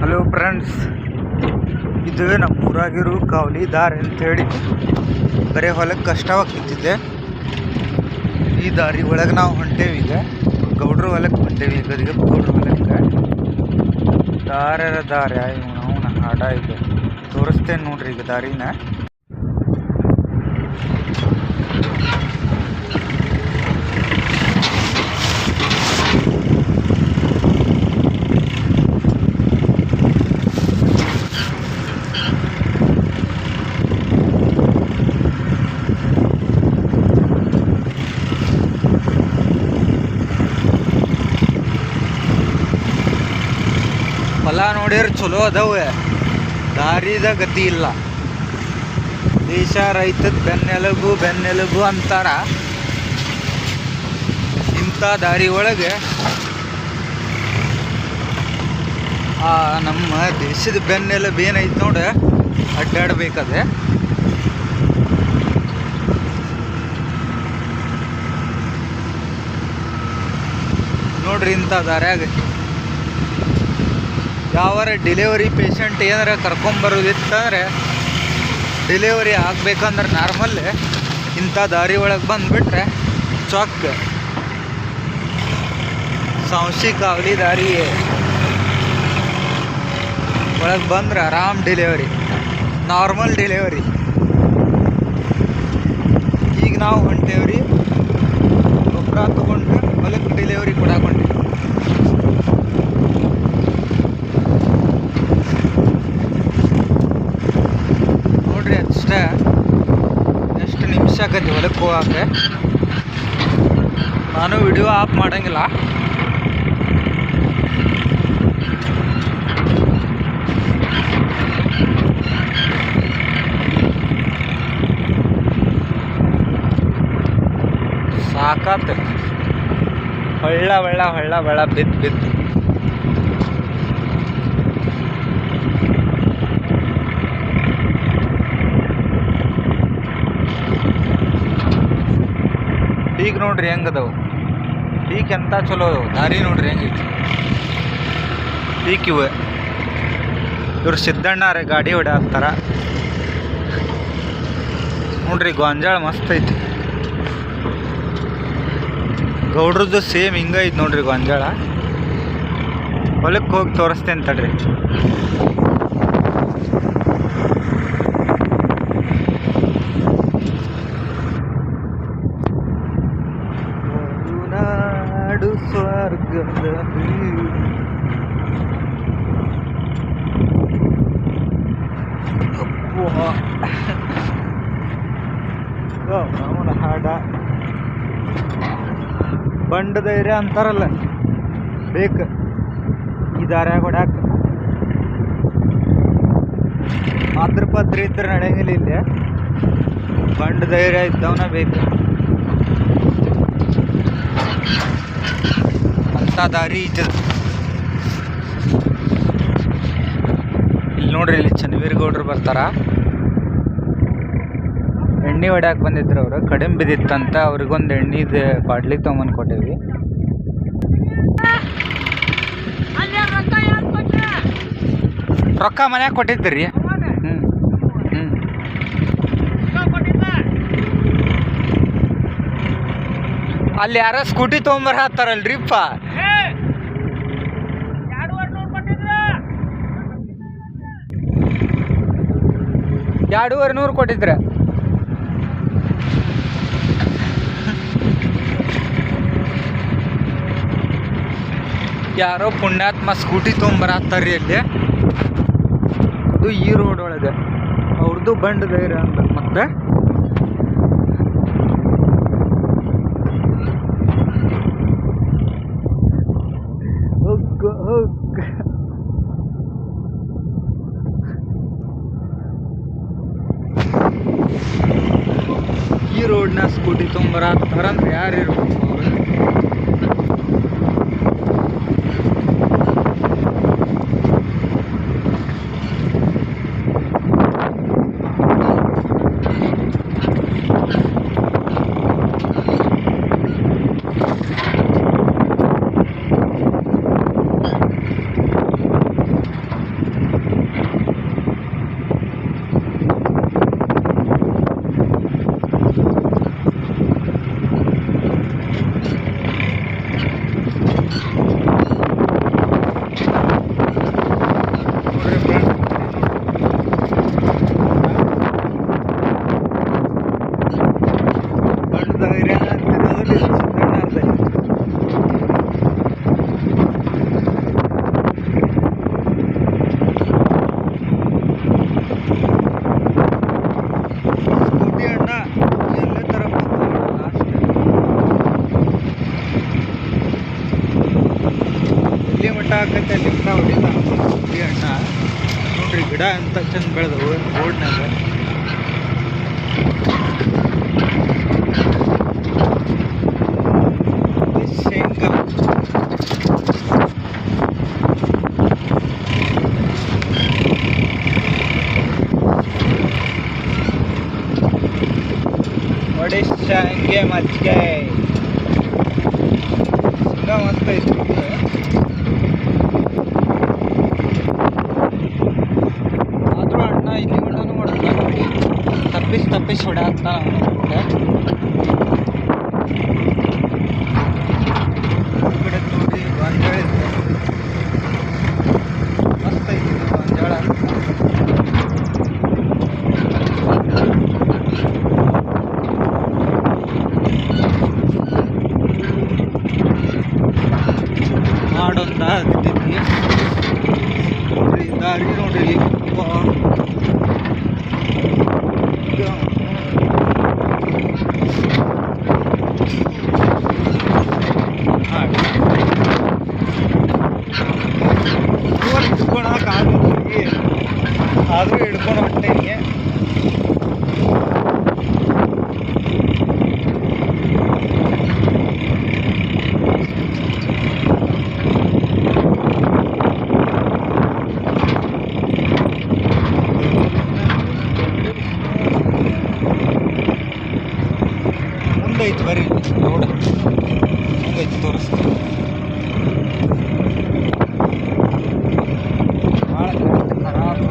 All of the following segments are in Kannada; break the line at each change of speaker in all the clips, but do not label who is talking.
ಹಲೋ ಫ್ರೆಂಡ್ಸ್ ಇದು ನಮ್ಮ ಊರಾಗಿರೋ ಕಾವಲಿ ದಾರಿ ಅಂತೇಳಿ ಬರೀ ಹೊಲಕ್ಕೆ ಕಷ್ಟವಾಗ್ತಿದ್ದೆ ಈ ದಾರಿ ಒಳಗೆ ನಾವು ಹೊಂಟೇವಿ ಈಗ. ಗೌಡ್ರ ಹೊಲಕ್ಕೆ ಹೊಂಟೇವಿ ಈಗ ಗೌಡ್ರ ಹೊಲಕ್ಕೆ ದಾರ್ಯಾರ ದಾರಿ ಅವನ ಹಾಡ ಇದು ತೋರಿಸ್ತೇನೆ ನೋಡ್ರಿ ಈಗ ದಾರಿನ. ನೋಡಿದ್ರೆ ಚಲೋ ಅದಾವೆ. ದಾರಿದ ಗತಿ ಇಲ್ಲ. ದೇಶ ರೈತದ ಬೆನ್ನೆಲುಬು ಬೆನ್ನೆಲುಬು ಅಂತಾರ. ಇಂಥ ದಾರಿ ಒಳಗೆ ಆ ನಮ್ಮ ದೇಶದ ಬೆನ್ನೆಲುಬು ಏನೈತೆ ನೋಡ, ಅಡ್ಡಾಡ್ಬೇಕದೆ. ನೋಡ್ರಿ ಇಂಥ ದಾರ್ಯಾಗ ಯಾವಾರ ಡಿಲಿವರಿ ಪೇಷಂಟ್ ಏನಾರ ಕರ್ಕೊಂಬರೋದಿತ್ತಂದ್ರೆ ಡೆಲಿವರಿ ಆಗ್ಬೇಕಂದ್ರೆ ನಾರ್ಮಲ್ ಇಂಥ ದಾರಿ ಒಳಗೆ ಬಂದುಬಿಟ್ರೆ ಚೊಕ್ ಸಂಶಿ ದಾರಿ ಒಳಗೆ ಬಂದ್ರೆ ಆರಾಮ್ ಡೆಲಿವರಿ ನಾರ್ಮಲ್ ಡೆಲಿವರಿ ಈಗ ನಾವು ಹೊಂಟೇವ್ರಿ ಗೊಬ್ಬರ ತೊಗೊಂಡು ಹೊಲಕ್ಕೆ ಡೆಲಿವರಿ ಕೊಡಾಕೊಂಡ್ರಿ ಹೋಗಕ್ಕೆ ನಾನು ವಿಡಿಯೋ ಆಫ್ ಮಾಡೋಂಗಿಲ್ಲ. ಸಾಕತ್ತೆ ಹೊಳ್ಳ ಹೊಳ್ಳ ಹೊಳ್ಳ ಬೆಳ ಬಿದ್ದು ಬಿದ್ದು. ಈಗ ನೋಡ್ರಿ ಹೆಂಗದವು? ಪೀಕ್ ಎಂತ ಚಲೋ ಅದಾವು? ದಾರಿ ನೋಡ್ರಿ ಹೆಂಗೈತಿ ಪೀಕ್ ಇವೆ. ಇವ್ರು ಸಿದ್ದಣ್ಣಾರ ಗಾಡಿ ಹೊಡ್ಯಾಕ್ತಾರ. ನೋಡ್ರಿ, ಗೊಂಜಾಳ ಮಸ್ತ್ ಐತಿ. ಗೌಡ್ರದ್ದು ಸೇಮ್ ಹಿಂಗೈತಿ ನೋಡ್ರಿ ಗೊಂಜಾಳ. ಹೊಲಕ್ಕೆ ಹೋಗಿ ತೋರಿಸ್ತೇನೆ ತಡ್ರಿ ನಾಡು ಸ್ವರ್ಗದ ಬೀಡು. ಅಪ್ಪಾ. ಓ, ಮಾಮೂಲ ಹಾಡ ಬಂಡ ಧೈರ್ಯ ಅಂತಾರಲ್ಲ. ಬೇಕು. ಈ ದಾರ್ಯಾಗ ಹೊಡ್ಯಾಕ. ಅದ್ರ ಪತ್ರ ಇದ್ರೆ ನಡೆಯಂಗಿಲ್ಲ ಇಲ್ಲಿ. ಬಂಡ ಧೈರ್ಯ ಇದ್ದವನ ಬೇಕು. ಅಂತ ದಾರಿ ಇದ್ದ ಇಲ್ಲಿ ನೋಡ್ರಿ ಇಲ್ಲಿ ಚನ್ನವೀರ್ ಗೌಡ್ರು ಬರ್ತಾರ. ಎಣ್ಣೆ ಹೊಡ್ಯಾಕೆ ಬಂದಿದ್ರು ಅವರು. ಕಡಿಮೆ ಬಿದ್ದಿತ್ತಂತ ಅವ್ರಿಗೊಂದು ಎಣ್ಣೆದು ಬಾಟ್ಲಿ ತೊಗೊಂಬಂದು ಕೊಟ್ಟೇವಿ ರೊಕ್ಕ ಮನ್ಯಾಗ ಕೊಟ್ಟಿದ್ರಿ? ಹ್ಞೂ ಅಲ್ಲಿ ಯಾರೋ ಸ್ಕೂಟಿ ತೊಗೊಂಬರ ಹತ್ತಾರಲ್ರಿಪ್ಪ ಎರಡೂವರೆ ನೂರು ಕೊಟ್ಟಿದ್ರೆ. ಯಾರೋ ಪುಣ್ಯಾತ್ಮ ಸ್ಕೂಟಿ ತೊಗೊಂಬರತ್ತಾರ್ರಿ ಅಲ್ಲಿ. ಅದು ಈ ರೋಡ್ ಒಳಗೆ ಅವ್ರದ್ದು ಬಂಡ್ ಧೈರ್ಯ ಅಂತ ಮತ್ತೆ. ಈ ರೋಡ್ನ ಸ್ಕೂಟಿ ತೊಗೊಂಬರತ್ತಾರಂದ್ರೆ ಯಾರು ಇರ್ಬೇಕು ಅವ್ರು ಅಟ್ಟೆ ಲಿಫ್ಟ ಹೊಡಿತಾನ ಈ ಅಣ್ಣ ನೋಡ್ರಿ ಗಿಡ ಅಂತ ಚಂದ ಬೆಳೆದವು ರೋಡ್ನಾಗ ಶೇಂಗಾ. ಒಡಿಶಾ ಹಂಗೆ ಮಜ್ಜಿಗೆ. ಶೇಂಗಾ ಮಸ್ತ್ ಐತಿ. था ಮುಂದೈತಿ ಬರ್ರಿ ರೋಡ್ ಮುಂದೈತಿ ತೋರಿಸ್ತೀನಿ. ಭಾಳ ಖರಾಬ್.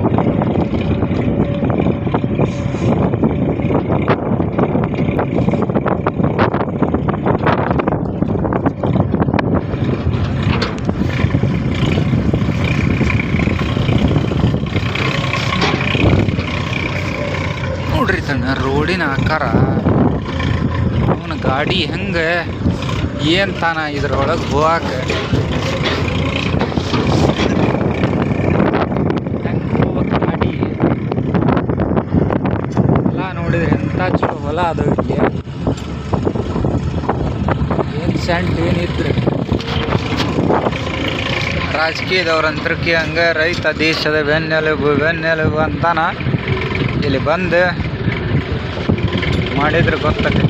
ನೋಡ್ರಿ ತಣ್ಣ ರೋಡಿನ ಆಕಾರ. ಗಾಡಿ ಹೆಂಗೆ, ಏನು ತಾನ ಇದ್ರೊಳಗೆ ಹೋಗಾಕ? ಚಲೋ ಹೊಲ ಅದು ಏನು ಸೆಂಟ್ ಏನಿದ್ರೆ ರಾಜಕೀಯದವ್ರಂತ್ರಕ್ಕೆ ಹಂಗೆ ರೈತ ದೇಶದ ಬೆನ್ನೆಲುಬು ಬೆನ್ನೆಲುಬು ಅಂತಾನ ಇಲ್ಲಿ ಬಂದು ಮಾಡಿದ್ರೆ ಗೊತ್ತಾಗೈತಿ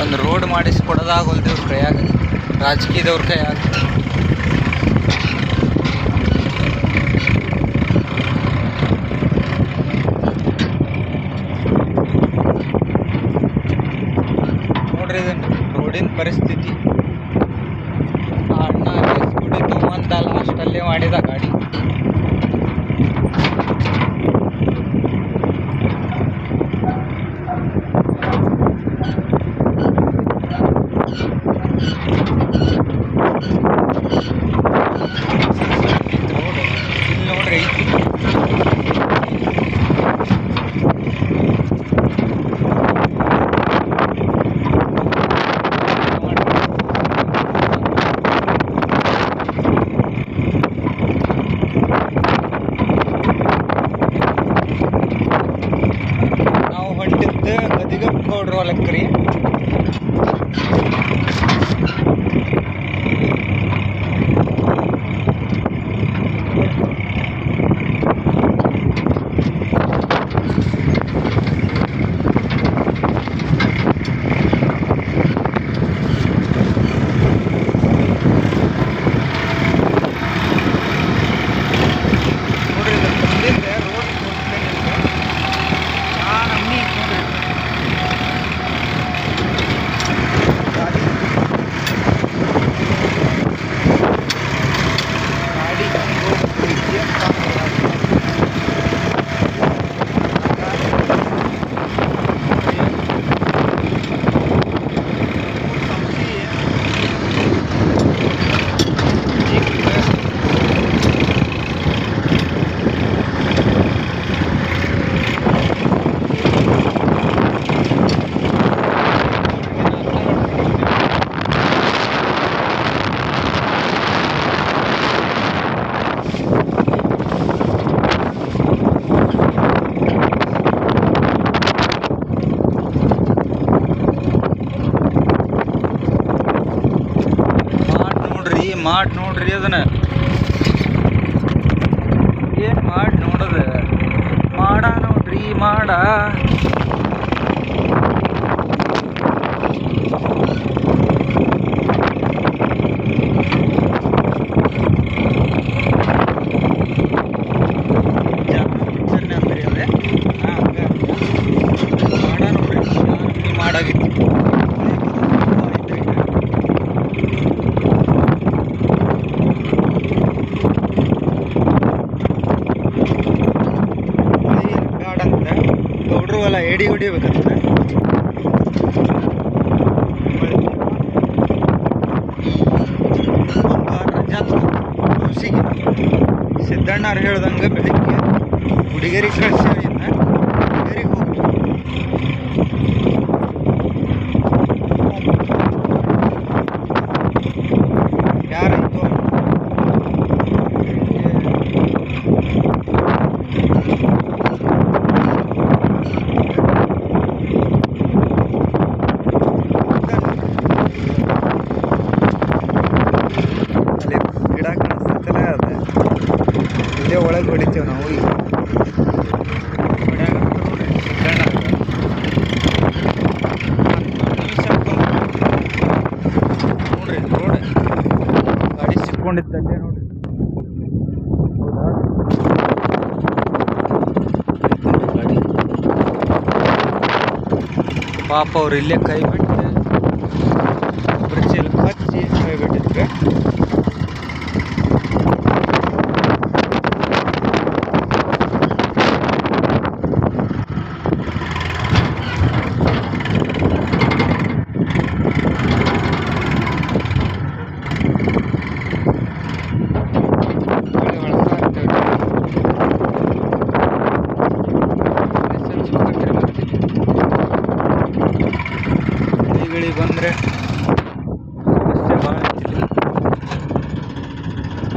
ಒಂದು ರೋಡ್ ಮಾಡಿಸ್ಕೊಡೋದಾಗೋಲ್ದು ಇವ್ರ ಕೈಯಾಗ ರಾಜಕೀಯದವ್ರ ಕೈಯಾಗ ನೋಡ್ರಿ ಇದನ್ನ ರೋಡಿನ ಪರಿಸ್ಥಿತಿ ಆ ಅಣ್ಣ ಸ್ಕೂಟಿ ತೊಗೊಂಬಂದ ಲಾಸ್ಟಲ್ಲೇ ಮಾಡಿದ ಗಾಡಿ ರೋಡ್ ಇಲ್ಲಿ ನೋಡ್ರಿ ಐತಿ ನಾವು ಹೊಂಟಿದ್ದು ಗದಿಗ ಗೌಡ್ರ ಹೊಲಕ್ಕೆ ರೀ. ಮಾಡಿ ನೋಡ್ರಿ ಅದನ್ನ ಏನು ಮಾಡಿ ನೋಡದ ಮಾಡ ನೋಡ್ರಿ ಮಾಡ ಪಿಕ್ಚರ್ನೇ ಅಂದ್ರಿ ಅದೇ ಹಾಂ ಮಾಡ ನೋಡ್ರಿ ಮಾಡಾಗಿತ್ತು ಬ್ಯಾಡ ಅಂತ ಗೌಡ್ರು ಹೊಡಿಬೇಕಾಗ್ತದೆ ಕೃಷಿಗೆ ಸಿದ್ದಣ್ಣವ್ರು ಹೇಳ್ದಂಗೆ ಬೆಳಿಗ್ಗೆ ಹುಡುಗರಿಗೆ ಕಳಿಸಿ ಹುಡುಗರಿಗೆ ಹೋಗಿ ಯಾರಾಯ್ತು ಅಲ್ಲಿ ಗಿಡ ಕಾಣಿಸ್ತೈತಲ್ಲ ಅದೇ ಇಲ್ಲೇ ಒಳಗೆ ಹೊಡಿತೀವಿ ನಾವು ಈಗ ಹೊಡ್ಯಾಗ ನೋಡ್ರಿ ಸಿದ್ದಣ್ಣ ನಿಮಿಷ ನೋಡ್ರಿ ರೋಡ್ ಗಾಡಿ ಸಿಕ್ಕೊಂಡಿದ್ದಲ್ಲೇ ನೋಡ್ರಿ ಹೌದಾ ಗಾಡಿ ಪಾಪ ಅವ್ರು ಇಲ್ಲೇ ಕೈ ಬಿಟ್ಟು ಬ್ರಿಡ್ಜ್ ಹಚ್ಚಿ ಕೈ ಬಿಟ್ಟಿದ್ರೆ ಬಂದರೆ ಸಮಸ್ಯೆ ಭಾಳ ಐತಿ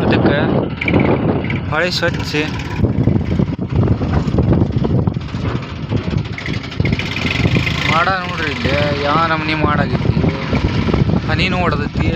ಅದಕ್ಕೆ ಹೊಳೆ ಸ್ವಚ್ಛ. ಮಾಡ ನೋಡ್ರಿ ಇಲ್ಲಿ ಯಾವ ನಮೂನಿ ಮಾಡಾಗೈತಿ ಹನಿನೂ ಹೊಡೆದೈತಿ